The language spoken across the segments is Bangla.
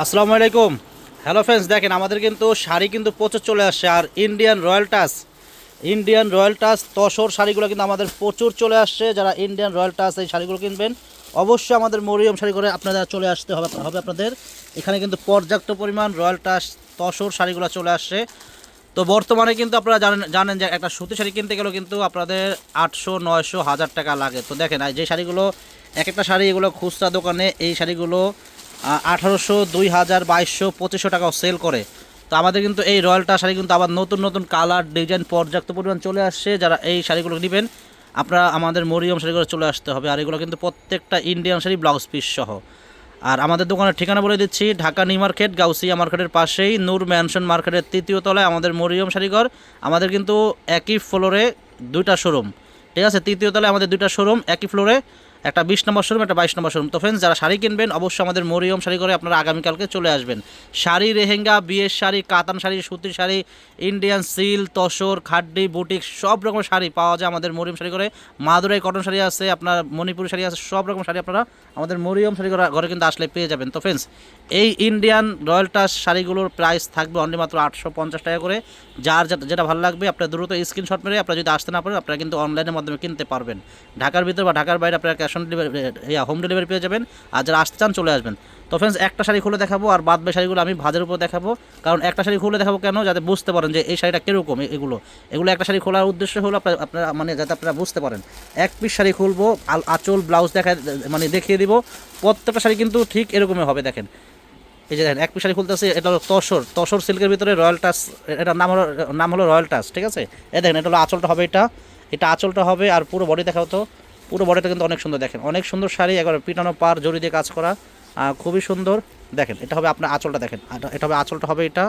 আসসালামু আলাইকুম। হ্যালো ফ্রেন্ডস দেখেন আমাদের কিন্তু শাড়ি কিন্তু প্রচুর চলে আসছে। আর Indian royal touch Indian royal touch tussar শাড়িগুলো কিন্তু আমাদের প্রচুর চলে আসছে। যারা ইন্ডিয়ান রয়্যাল টাচ এই শাড়িগুলো কিনবেন, অবশ্যই আমাদের মরিয়ম শাড়ি করে আপনাদের চলে আসতে হবে হবে আপনাদের। এখানে কিন্তু পর্যাপ্ত পরিমাণ রয়্যাল টাচ তসর শাড়িগুলো চলে আসছে। তো বর্তমানে কিন্তু আপনারা জানেন জানেন যে একটা সুতি শাড়ি কিনতে গেলেও কিন্তু আপনাদের আটশো, নয়শো, হাজার টাকা লাগে। তো দেখেন যে শাড়িগুলো, এক একটা শাড়ি এগুলো খুচরা দোকানে, এই শাড়িগুলো আঠারোশো, দুই হাজার, বাইশশো, পঁচিশশো টাকাও সেল করে। তো আমাদের কিন্তু এই রয়্যালটা শাড়ি কিন্তু আবার নতুন নতুন কালার ডিজাইন পর্যাপ্ত পরিমাণ চলে আসছে। যারা এই শাড়িগুলো নেবেন, আপনারা আমাদের মরিয়ম শাড়িগুলো চলে আসতে হবে। আর এগুলো কিন্তু প্রত্যেকটা ইন্ডিয়ান শাড়ি ব্লাউজ পিস সহ। আর আমাদের দোকানের ঠিকানা বলে দিচ্ছি, ঢাকা নিউ মার্কেট, গাউসিয়া মার্কেটের পাশেই, নূর ম্যানশন মার্কেটের তৃতীয় তলায় আমাদের মরিয়ম শাড়িঘর। আমাদের কিন্তু একই ফ্লোরে দুইটা শোরুম ঠিক আছে? তৃতীয় তলায় আমাদের দুইটা শোরুম একই ফ্লোরে একটা বিশ নম্বর শোরুম একটা বাইশ নম্বর শোরুম তো ফ্রেন্ডস যারা শাড়ি কিনবেন, অবশ্যই আমাদের মরিয়ম শাড়ি করে আপনারা আগামীকালকে চলে আসবেন। শাড়ি রেহেঙ্গা, বিয়ের শাড়ি, কাতান শাড়ি, সুতির শাড়ি ইন্ডিয়ান সিল তসর, খাড্ডি, বুটিক, সব রকম শাড়ি পাওয়া যায় আমাদের মরিয়ম শাড়ি করে মাদুরাই কটন শাড়ি আছে, আপনার মণিপুরি শাড়ি আছে, সব রকম শাড়ি আপনারা আমাদের মরিয়ম শাড়ি ঘরে- ঘরে কিন্তু আসলে পেয়ে যাবেন। তো ফ্রেন্ডস এই ইন্ডিয়ান রয়্যাল টাচ শাড়িগুলোর প্রাইস থাকবে অনলি মাত্র আটশো পঞ্চাশ টাকা করে। যার যেটা- ভালো লাগবে, আপনার দ্রুত স্ক্রিনশট মেরে আপনারা যদি আসতে না পারেন, আপনারা কিন্তু অনলাইনের মাধ্যমে কিনতে পারবেন। ঢাকার ভিতরে বা ঢাকার বাইরে আপনারা অন ডেলিভারি হোম ডেলিভারি পেয়ে যাবেন। আর যারা আসতে চান, চলে আসবেন। তো ফ্রেন্ডস একটা শাড়ি খুলে দেখাবো আর বাদ বাকি শাড়িগুলো আমি ভাজের উপর দেখাবো। কারণ একটা শাড়ি খুলে দেখাবো কেন? যাতে বুঝতে পারেন যে এই শাড়িটা কীরকম এগুলো। এগুলো একটা শাড়ি খোলার উদ্দেশ্য হলো আপনার- মানে যাতে আপনারা বুঝতে পারেন। এক পিস শাড়ি খুলবো আঁচল ব্লাউজ দেখা মানে দেখিয়ে দিব। প্রত্যেকটা শাড়ি কিন্তু ঠিক এরকমই হবে, দেখেন। এই যে দেখেন, এক পিস শাড়ি খুলতেছে, এটা হলো তসর। তসর সিল্কের ভিতরে রয়্যাল টাচ এটার নাম হলো নাম হলো রয়্যাল টাচ ঠিক আছে? এ দেখেন, এটা হলো আঁচলটা হবে এটা। এটা আঁচলটা হবে আর পুরো বডি দেখাও তো। পুরো বডিটা কিন্তু অনেক সুন্দর দেখেন। অনেক সুন্দর শাড়ি, একবার পিটানো পার জড়ি দিয়ে কাজ করা খুবই সুন্দর। দেখেন, এটা হবে আপনার আঁচলটা দেখেন। এটা হবে, আঁচলটা হবে এটা।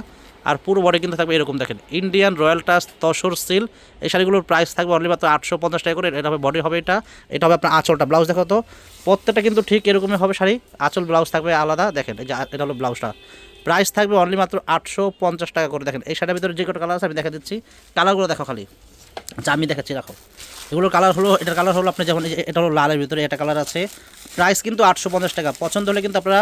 আর পুরো বডি কিন্তু থাকবে এরকম দেখেন। Indian royal touch tussar silk এই শাড়িগুলোর প্রাইস থাকবে অনলি মাত্র আটশো পঞ্চাশ টাকা করে। এটা হবে বডি হবে এটা। এটা হবে আপনার আঁচলটা। ব্লাউজ দেখো তো, প্রত্যেকটা কিন্তু ঠিক এরকমই হবে শাড়ি। আঁচল ব্লাউজ থাকবে আলাদা। দেখেন, এই যে, এটা হলো ব্লাউজটা প্রাইস থাকবে অনলি মাত্র আটশো পঞ্চাশ টাকা করে। দেখেন, এই শাড়ির ভিতরে যে কটা কালার আছে আমি দেখা দিচ্ছি। কালারগুলো দেখো খালি। আচ্ছা আমি দেখাচ্ছি, রাখো। এগুলোর কালার হলো, এটার কালার হলো আপনি যেমন এটা হলো লালের ভিতরে এটা কালার আছে। প্রাইস কিন্তু আটশো পঞ্চাশ টাকা। পছন্দ হলে কিন্তু আপনারা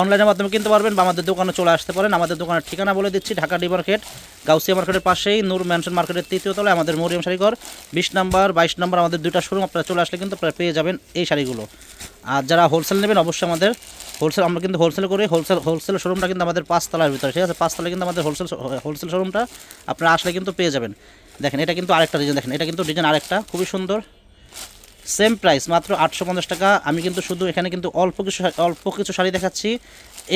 অনলাইনের মাধ্যমে কিনতে পারবেন বা আমাদের দোকানে চলে আসতে পারেন। আমাদের দোকানের ঠিকানা বলে দিচ্ছি, ঢাকা ডি মার্কেট, গাউসিয়া মার্কেটের পাশেই, নূর ম্যানশন মার্কেটের তৃতীয় তলায়, আমাদের মরিয়ম শাড়িঘর বিশ নাম্বার, বাইশ নাম্বার, আমাদের দুইটা শোরুম আপনারা চলে আসলে কিন্তু আপনারা পেয়ে যাবেন এই শাড়িগুলো। আর যারা হোলসেল নেবেন, অবশ্যই আমাদের হোলসেল আমরা কিন্তু হোলসেল করি হোলসেল হোলসেল শোরুমটা কিন্তু আমাদের পাঁচতলার ভিতরে, ঠিক আছে? পাঁচতলায় কিন্তু আমাদের হোলসেল হোলসেল শোরুমটা আপনারা আসলে কিন্তু পেয়ে যাবেন। দেখেন, এটা কিন্তু আরেকটা ডিজাইন দেখেন, এটা কিন্তু ডিজাইন আরেকটা, খুবই সুন্দর। সেম প্রাইস মাত্র আটশো পঞ্চাশ টাকা। আমি কিন্তু শুধু এখানে কিন্তু অল্প কিছু অল্প কিছু শাড়ি দেখাচ্ছি।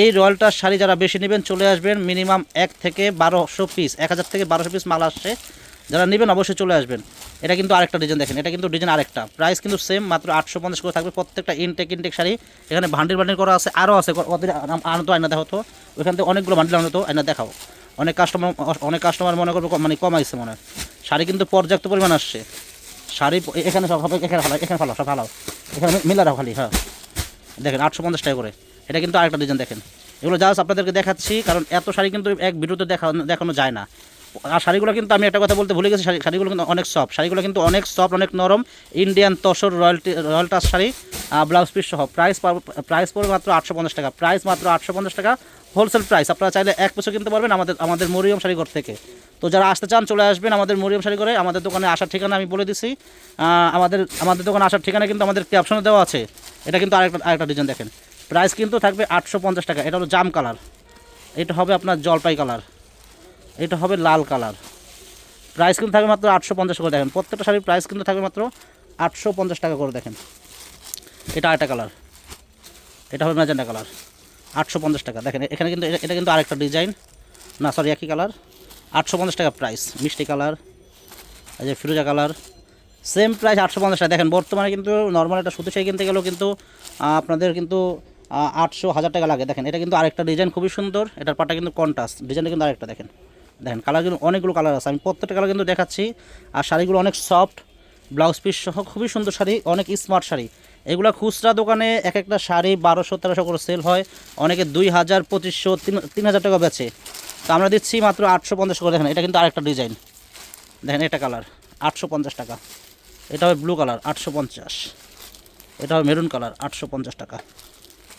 এই রয়্যালটার শাড়ি যারা বেশি নেবেন, চলে আসবেন মিনিমাম এক থেকে বারোশো পিস এক হাজার থেকে বারোশো পিস মাল আসছে। যারা নেবেন, অবশ্যই চলে আসবেন। এটা কিন্তু আরেকটা ডিজাইন দেখেন, এটা কিন্তু ডিজাইন আরেকটা। প্রাইস কিন্তু সেম মাত্র আটশো পঞ্চাশ করে থাকবে প্রত্যেকটা ইনটেক ইনটেক শাড়ি। এখানে ভান্ডিল ভান্ডিল করা আছে আরও আছে আনতো আয়না দেখো তো ওইখান থেকে অনেকগুলো ভান্ডিল আনতো আয়না দেখাও। অনেক কাস্টমার অনেক কাস্টমার মনে করব মানে কমাইছে মনে হয়। শাড়ি কিন্তু পর্যাপ্ত পরিমাণ আসছে। শাড়ি এখানে সব এখানে ভালো এখানে ভালো সব ভালো এখানে মিলা রাখো খালি হ্যাঁ। দেখেন, আটশো পঞ্চাশ টাকা করে। এটা কিন্তু আরেকটা ডিজাইন দেখেন। এগুলো জাস্ট আপনাদেরকে দেখাচ্ছি, কারণ এত শাড়ি কিন্তু এক ভিডিওতে দেখা দেখানো যায় না। আর শাড়িগুলো কিন্তু আমি একটা কথা বলতে ভুলে গেছি, শাড়ি শাড়িগুলো কিন্তু অনেক সফট শাড়িগুলো কিন্তু অনেক সফট অনেক নরম। Indian tussar royalty royal touch sari blouse piece সহ। প্রাইস প্রাইস পড়বে মাত্র আটশো পঞ্চাশ টাকা। প্রাইস মাত্র আটশো পঞ্চাশ টাকা। Wholesale price. আপনারা চাইলে এক পেসও কিনতে পারবেন আমাদের আমাদের মরিয়ম শাড়িঘর থেকে। তো যারা আসতে চান, চলে আসবেন আমাদের মরিয়ম শাড়ি করে আমাদের দোকানে আসার ঠিকানা আমি বলে দিছি। আমাদের আমাদের দোকানে আসার ঠিকানা কিন্তু আমাদের ক্যাপশনে দেওয়া আছে। এটা কিন্তু আরেকটা আরেকটা ডিজাইন দেখেন। প্রাইস কিন্তু থাকবে আটশো পঞ্চাশ টাকা। এটা হলো জাম কালার। এটা হবে আপনার জলপাই কালার। এটা হবে লাল কালার। প্রাইস কিন্তু থাকবে মাত্র আটশো পঞ্চাশ করে। দেখেন, প্রত্যেকটা শাড়ির প্রাইস কিন্তু থাকবে মাত্র আটশো পঞ্চাশ টাকা করে। দেখেন, এটা আরেকটা কালার। এটা হবে ম্যাজেন্ডা কালার। আটশো পঞ্চাশ টাকা। দেখেন, এখানে কিন্তু এটা- কিন্তু আরেকটা ডিজাইন। না সরি একই কালার আটশো পঞ্চাশ টাকা প্রাইস মিষ্টি কালার এই যে ফিরোজা কালার সেম প্রাইস আটশো পঞ্চাশ টাকা। দেখেন, বর্তমানে কিন্তু নর্মাল একটা সুতি শাড়ি কিনতে গেলেও কিন্তু আপনাদের কিন্তু আটশো হাজার টাকা লাগে। দেখেন, এটা কিন্তু আরেকটা ডিজাইন, খুবই সুন্দর। এটার পাটা কিন্তু কন্ট্রাস্ট ডিজাইনটা কিন্তু আরেকটা, দেখেন। দেখেন কালার কিন্তু অনেকগুলো কালার আছে। আমি প্রত্যেকটা কালার কিন্তু দেখাচ্ছি। আর শাড়িগুলো অনেক সফট ব্লাউজ পিস সহ খুবই সুন্দর শাড়ি, অনেক স্মার্ট শাড়ি। এগুলো খুচরা দোকানে এক একটা শাড়ি বারোশো, তেরোশো করে সেল হয়। অনেকে দুই হাজার, পঁচিশশো, তিন তিন হাজার টাকা বেচে। তো আমরা দিচ্ছি মাত্র আটশো পঞ্চাশ করে। দেখেন, এটা কিন্তু আরেকটা ডিজাইন দেখেন, এটা কালার আটশো পঞ্চাশ টাকা। এটা হবে ব্লু কালার আটশো পঞ্চাশ। এটা হবে মেরুন কালার আটশো পঞ্চাশ টাকা।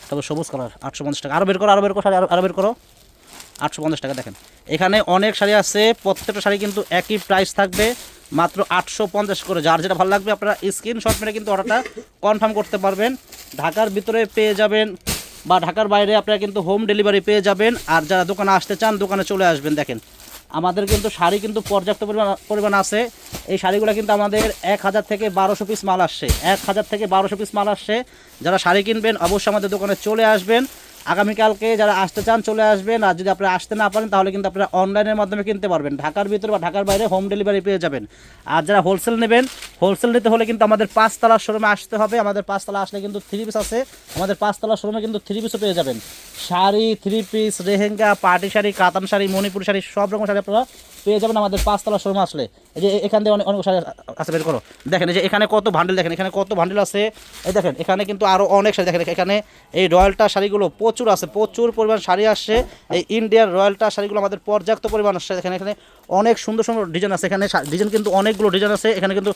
তারপর সবুজ কালার আটশো পঞ্চাশ টাকা। আরও বের করো আরও বের করো, শাড়ি আরও বের করো। আটশো পঞ্চাশ টাকা, দেখেন। এখানে অনেক শাড়ি আছে, প্রত্যেকটা শাড়ি কিন্তু একই প্রাইস থাকবে। মাত্র আটশো পঞ্চাশ করে। যার যেটা ভালো লাগবে, আপনারা স্ক্রিনশট মেরে কিন্তু অর্ডারটা কনফার্ম করতে পারবেন। ঢাকার ভিতরে পেয়ে যাবেন বা ঢাকার বাইরে আপনারা কিন্তু হোম ডেলিভারি পেয়ে যাবেন। আর যারা দোকানে আসতে চান, দোকানে চলে আসবেন। দেখেন, আমাদের কিন্তু শাড়ি কিন্তু পর্যাপ্ত পরিমাণ পরিমাণ আছে। এই শাড়িগুলো কিন্তু আমাদের এক হাজার থেকে বারোশো পিস মাল আসছে। এক হাজার থেকে বারোশো পিস মাল আসছে। যারা শাড়ি কিনবেন, অবশ্যই আমাদের দোকানে চলে আসবেন। আগামীকালকে যারা আসতে চান চলে আসবেন আর যদি আপনারা আসতে না পারেন তাহলে কিন্তু আপনারা অনলাইনের মাধ্যমে কিনতে পারবেন। ঢাকার ভিতরে বা ঢাকার বাইরে হোম ডেলিভারি পেয়ে যাবেন। আর যারা হোলসেল নেবেন, হোলসেল নিতে হলে কিন্তু আমাদের পাঁচতলার শোরুমে আসতে হবে। আমাদের পাঁচতলা আসলে কিন্তু থ্রি পিস আছে। আমাদের পাঁচতলার শোরুমে কিন্তু থ্রি পিসও পেয়ে যাবেন। শাড়ি থ্রি পিস রেহেঙ্গা পাটি শাড়ি, কাতান শাড়ি, মণিপুর শাড়ি, সব রকম শাড়ি আপনারা পেয়ে যাবেন আমাদের পাঁচতলা শোরুম আসলে। এই যে এখান থেকে অনেক অনেক শাড়ি আছে, বের করো। দেখেন, এই যে এখানে কত ভান্ডেল, দেখেন, এখানে কত ভান্ডেল আছে। এই দেখেন, এখানে কিন্তু আরও অনেক শাড়ি, দেখেন, এখানে এই রয়্যালটা শাড়িগুলো প্রচুর আছে, প্রচুর পরিমাণ শাড়ি আসছে। এই ইন্ডিয়ান রয়্যালটা শাড়িগুলো আমাদের পর্যাপ্ত পরিমাণ আসছে। দেখেন, এখানে অনেক সুন্দর সুন্দর ডিজাইন আছে। এখানে ডিজাইন কিন্তু অনেকগুলো ডিজাইন আছে। এখানে কিন্তু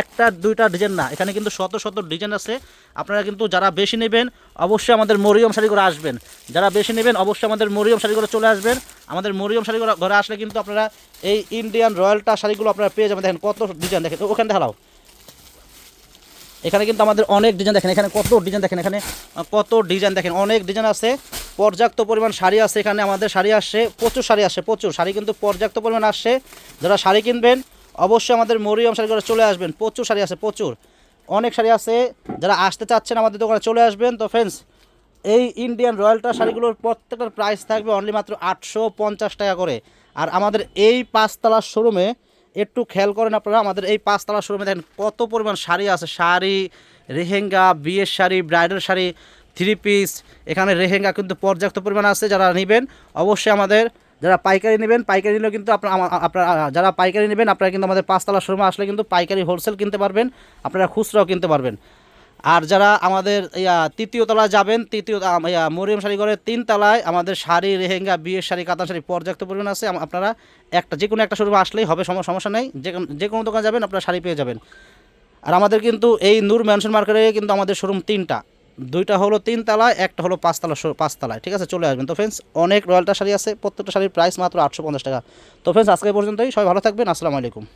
একটা, দুইটা ডিজাইন না। এখানে কিন্তু শত শত ডিজাইন আছে। আপনারা কিন্তু যারা বেশি নেবেন, অবশ্যই আমাদের মরিয়ম শাড়ি করে আসবেন। যারা বেশি নেবেন, অবশ্যই আমাদের মরিয়ম শাড়ি করে চলে আসবেন। আমাদের মরিয়ম শাড়ি ঘরে আসলে কিন্তু আপনারা এই ইন্ডিয়ান রয়্যালটা শাড়িগুলো আপনারা পেয়ে যাবেন। দেখেন কত ডিজাইন দেখেন, ওখানে দেখাও এখানে কিন্তু আমাদের অনেক ডিজাইন দেখেন, এখানে কত ডিজাইন দেখেন, এখানে কত ডিজাইন দেখেন, অনেক ডিজাইন আছে। পর্যাপ্ত পরিমাণ শাড়ি আছে এখানে, আমাদের শাড়ি আসছে, প্রচুর শাড়ি আসছে, প্রচুর। শাড়ি কিন্তু পর্যাপ্ত পরিমাণ আসছে। যারা শাড়ি কিনবেন, অবশ্যই আমাদের মরিয়ম শাড়ি করে চলে আসবেন, প্রচুর শাড়ি আছে, প্রচুর। অনেক শাড়ি আছে, যারা আসতে চাচ্ছেন আমাদের দোকানে চলে আসবেন। তো ফ্রেন্ডস এই ইন্ডিয়ান রয়্যালটা শাড়িগুলোর প্রত্যেকটার প্রাইস থাকবে অনলি মাত্র আটশো পঞ্চাশ টাকা করে। আর আমাদের এই পাঁচতলার শোরুমে একটু খেয়াল করেন আপনারা, আমাদের এই পাঁচতলা শোরুমে দেখেন কত পরিমাণ শাড়ি আছে। শাড়ি, রেহেঙ্গা, বিয়ের sari, bridal sari three piece এখানে রেহেঙ্গা কিন্তু পর্যাপ্ত পরিমাণ আছে যারা নেবেন। অবশ্যই আমাদের যারা পাইকারি নেবেন, পাইকারি নিলেও কিন্তু আপনার আপনারা, যারা পাইকারি নেবেন, আপনারা কিন্তু আমাদের পাঁচতলা শোরুমে আসলে কিন্তু পাইকারি হোলসেল কিনতে পারবেন, আপনারা খুচরাও কিনতে পারবেন। আর যারা আমাদের, ইয়া, তৃতীয় তলায় যাবেন, তৃতীয় মরিয়ম শাড়ি ঘরের তিন তলায় আমাদের শাড়ি রেহেঙ্গা বিয়ের শাড়ি, কাতান শাড়ি পর্যাপ্ত পরিমাণ আছে। আপনারা একটা যে কোনো একটা শোরুমে আসলেই হবে সম- সমস্যা নেই। যে কোনো দোকানে যাবেন, আপনারা শাড়ি পেয়ে যাবেন। আর আমাদের কিন্তু এই নূর ম্যানশন মার্কেটে কিন্তু আমাদের শোরুম তিনটা। দুইটা হলো তিন তলায়, একটা হলো পাঁচতলা পাঁচতলায় ঠিক আছে, চলে আসবেন। তো ফ্রেন্ডস অনেক রয়্যালটা শাড়ি আছে। প্রত্যেকটা শাড়ির প্রাইস মাত্র আটশো পঞ্চাশ টাকা। তো ফ্রেন্ডস আজকে পর্যন্তই। সবাই ভালো থাকবেন। আসসালামু আলাইকুম।